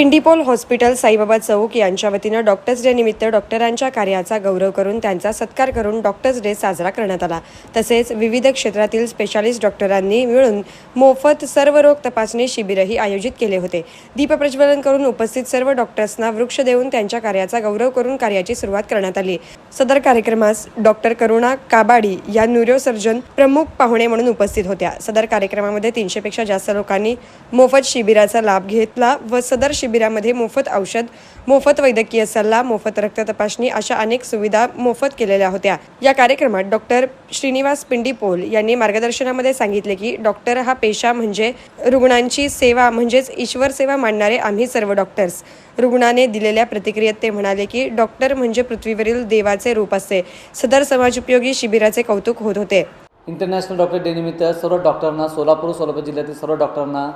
Pindipol hospital Saibaba चौक यांच्या वतीनं doctors day निमित्त डॉक्टरांच्या कार्याचा गौरव करून त्यांचा सत्कार करून डॉक्टर्स डे साजरा करण्यात आला. तसेच विविध क्षेत्रातील स्पेशालिस्ट डॉक्टरांनी मिळून मोफत सर्व रोग तपासणी शिबिरही आयोजित केले होते. दीपप्रज्वलन करून उपस्थित सर्व डॉक्टर्सना वृक्ष देऊन त्यांच्या कार्याचा गौरव करून कार्याची सुरुवात करण्यात आली. सदर कार्यक्रमास डॉक्टर करुणा काबाडी या न्यूरोसर्जन प्रमुख पाहुणे म्हणून उपस्थित होत्या. सदर कार्यक्रमामध्ये तीनशेपेक्षा जास्त लोकांनी मोफत शिबिराचा लाभ घेतला व सदर शिबिरामध्ये मोफत औषध मोफत वैद्यकीय सल्ला मोफत रक्त तपासणी अशा अनेक सुविधा मोफत केलेल्या होत्या. या कार्यक्रमात डॉक्टर श्रीनिवास पिंडीपोल यांनी मार्गदर्शनामध्ये सांगितले की डॉक्टर हा पेशा म्हणजे रुग्णांची सेवा म्हणजेच ईश्वर सेवा मानणारे आम्ही सर्व डॉक्टर्स. रुग्णाने दिलेल्या प्रतिक्रियेत ते म्हणाले की डॉक्टर म्हणजे पृथ्वीवरील देवाचे रूप असते. सदर समाजोपयोगी शिबिराचे कौतुक होत होते. इंटरनॅशनल डॉक्टर डे निमित्त सर्व डॉक्टरांना सोलापूर सोलापूर जिल्ह्यातील सर्व डॉक्टरांना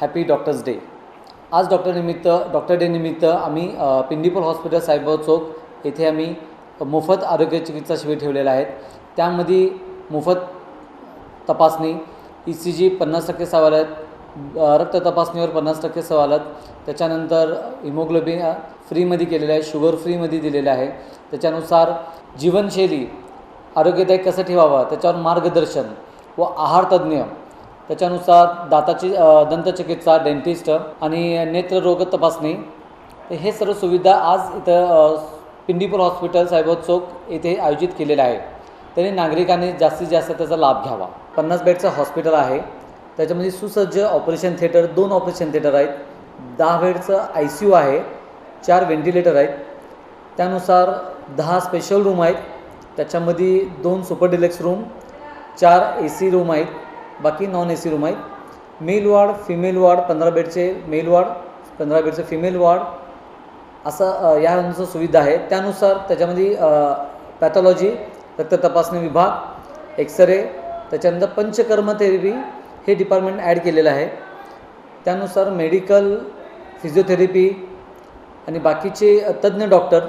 हॅपी डॉक्टर्स डे. आज डॉक्टर निमित्त डॉक्टर डे निमित्त आम्ही अ, पिंडीपूर हॉस्पिटल साहेबराव चौक येथे आम्ही मोफत आरोग्य चिकित्सा शिबिर ठेवलेलं आहेत. त्यामध्ये मोफत तपासणी ई सी जी पन्नास टक्के सवाल आहेत रक्त तपासणीवर पन्नास टक्के सवलत त्याच्यानंतर हिमोग्लोबिन फ्रीमध्ये केलेलं आहे शुगर फ्रीमध्ये दिलेलं आहे. त्याच्यानुसार जीवनशैली आरोग्यदायी कसं ठेवावं त्याच्यावर मार्गदर्शन व आहारतज्ज्ञ त्याच्यानुसार दाताची दंतचिकित्सा डेंटिस्ट आणि नेत्ररोग तपासणी. तर हे सर्व सुविधा आज इथं पिंडीपूर हॉस्पिटल साहेबोद चौक येथे आयोजित केलेलं आहे. तरी नागरिकांनी जास्तीत जास्त त्याचा लाभ घ्यावा. पन्नास बेडचं हॉस्पिटल आहे. त्याच्यामध्ये सुसज्ज ऑपरेशन थिएटर दोन ऑपरेशन थिएटर आहेत. दहा बेडचं आय सी यू आहे. चार व्हेंटिलेटर आहेत. त्यानुसार दहा स्पेशल रूम आहेत. त्याच्यामध्ये दोन सुपर डिलेक्स रूम चार ए सी रूम आहेत. बाकी नॉन ए सी रूम आहेत मेल वार्ड फिमेल वार्ड पंधरा बेडचे मेल वार्ड पंधरा बेडचे फिमेल वार्ड असं यानुसार सुविधा आहे. त्यानुसार त्याच्यामध्ये पॅथॉलॉजी रक्त तपासणी विभाग एक्सरे त्याच्यानंतर पंचकर्म थेरपी हे डिपार्टमेंट ॲड केलेलं आहे. त्यानुसार मेडिकल फिजिओथेरपी आणि बाकीचे तज्ज्ञ डॉक्टर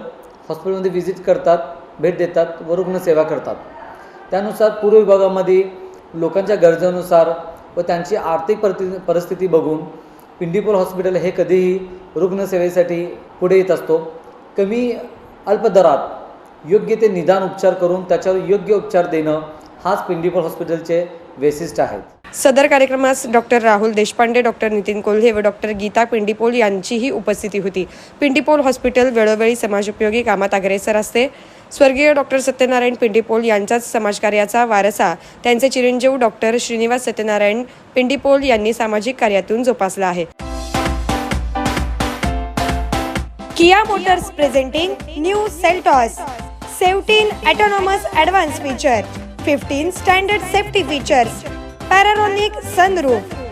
हॉस्पिटलमध्ये व्हिजिट करतात भेट देतात व रुग्णसेवा करतात. त्यानुसार पूर्व विभागामध्ये लोकांच्या गरजेनुसार व त्यांची आर्थिक परिस्थिती परिस्थिती बघून पिंडीपूर हॉस्पिटल हे कधीही रुग्णसेवेसाठी पुढे येत असतो. कमी अल्पदरात योग्य ते निदान उपचार करून त्याच्यावर योग्य उपचार देणं हाच पिंडीपूर हॉस्पिटलचे वैशिष्ट्य आहेत. सदर कार्यक्रमास डॉक्टर राहुल देशपांडे डॉक्टर नितीन कोल्हे व डॉक्टर गीता पिंडीपोल यांचीही उपस्थिती होती. पिंडीपोल हॉस्पिटल वेळोवेळी समाजोपयोगी कामात अग्रेसर असते. स्वर्गीय डॉक्टर सत्यनारायण पिंडीपोल यांचाच समाजकार्याचा वारसा. त्यांचे चिरंजीव डॉक्टर श्रीनिवास सत्यनारायण पिंडीपोल यांनी सामाजिक कार्यातून जोपासला आहे. Kia Motors presenting new Seltos. Seventeen autonomous advance feature. Fifteen standard safety features. Panoramic sunroof.